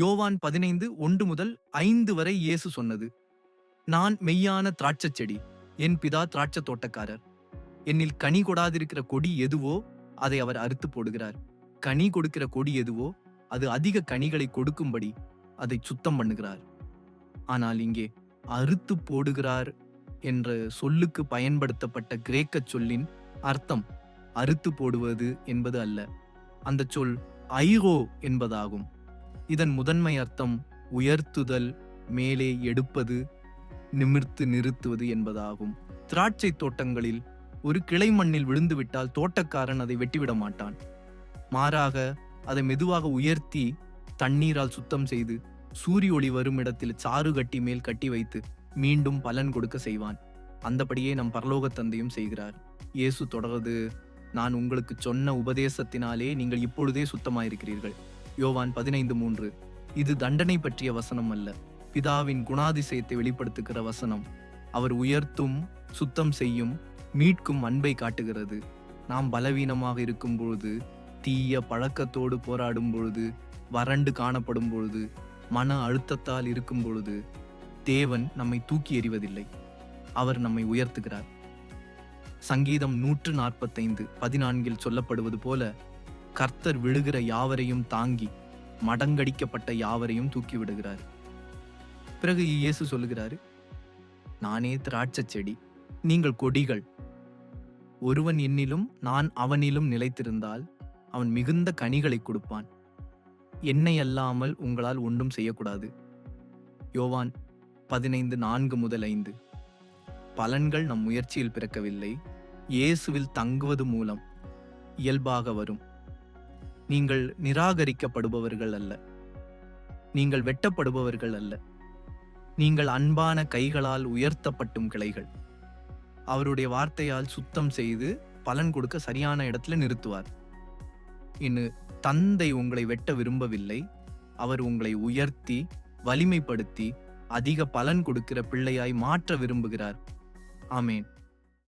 யோவான் பதினைந்து ஒன்று முதல் ஐந்து வரை இயேசு சொன்னது நான் மெய்யான திராட்சைச் செடி என் பிதா திராட்சை தோட்டக்காரர். என்னில் கனி கொடாதிருக்கிற கொடி எதுவோ அதை அவர் அறுத்து போடுகிறார். கனி கொடுக்கிற கொடி எதுவோ அது அதிக கனிகளை கொடுக்கும்படி அதை சுத்தம் பண்ணுகிறார். ஆனால் இங்கே அறுத்து போடுகிறார் என்ற சொல்லுக்கு பயன்படுத்தப்பட்ட கிரேக்கச் சொல்லின் அர்த்தம் அறுத்து போடுவது என்பது அல்ல. அந்த சொல் ஐரோ என்பதாகும். இதன் முதன்மை அர்த்தம் உயர்த்துதல் மேலே எடுப்பது நிமிர்த்து நிறுத்துவது என்பதாகும். திராட்சை தோட்டங்களில் ஒரு கிளை மண்ணில் விழுந்துவிட்டால் தோட்டக்காரன் அதை வெட்டிவிட மாட்டான். மாறாக அதை மெதுவாக உயர்த்தி தண்ணீரால் சுத்தம் செய்து சூரிய ஒளி வரும் இடத்தில் சாறு கட்டி மேல் கட்டி வைத்து மீண்டும் பலன் கொடுக்க செய்வான். அந்தபடியே நம் பரலோக தந்தையும் செய்கிறார். இயேசு தொடர்வது நான் உங்களுக்கு சொன்ன உபதேசத்தினாலே நீங்கள் இப்பொழுதே சுத்தமாயிருக்கிறீர்கள். யோவான் பதினைந்து மூன்று. இது தண்டனை பற்றிய வசனம் அல்ல. பிதாவின் குணாதிசயத்தை வெளிப்படுத்துகிற வசனம். அவர் உயர்த்தும் சுத்தம் செய்யும் மீட்கும் அன்பை காட்டுகிறது. நாம் பலவீனமாக இருக்கும் பொழுது தீய பழக்கத்தோடு போராடும் பொழுது வறண்டு காணப்படும் பொழுது மன அழுத்தத்தால் இருக்கும் பொழுது தேவன் நம்மை தூக்கி எறிவதில்லை. அவர் நம்மை உயர்த்துகிறார். சங்கீதம் நூற்று நாற்பத்தைந்து பதினான்கில் சொல்லப்படுவது போல கர்த்தர் விழுகிற யாவரையும் தாங்கி மடங்கடிக்கப்பட்ட யாவரையும் தூக்கி விடுகிறார் பிறகு இயேசு சொல்லுகிறாரு நானே திராட்சைச் செடி நீங்கள் கொடிகள். ஒருவன் என்னிலும் நான் அவனிலும் நிலைத்திருந்தால் அவன் மிகுந்த கனிகளை கொடுப்பான். என்னை அல்லாமல் உங்களால் ஒன்றும் செய்யக்கூடாது. யோவான் பதினைந்து நான்கு முதல் ஐந்து. பலன்கள் நம் முயற்சியில் பிறக்கவில்லை. இயேசுவில் தங்குவது மூலம் இயல்பாக வரும். நீங்கள் நிராகரிக்கப்படுபவர்கள் அல்ல. நீங்கள் வெட்டப்படுபவர்கள் அல்ல. நீங்கள் அன்பான கைகளால் உயர்த்தப்பட்டும் கிளைகள். அவருடைய வார்த்தையால் சுத்தம் செய்து பலன் கொடுக்க சரியான இடத்துல நிறுத்துவார். இன்னு தந்தை உங்களை வெட்ட விரும்பவில்லை. அவர் உங்களை உயர்த்தி வலிமைப்படுத்தி அதிக பலன் கொடுக்கிற பிள்ளையாய் மாற்ற விரும்புகிறார். ஆமேன்.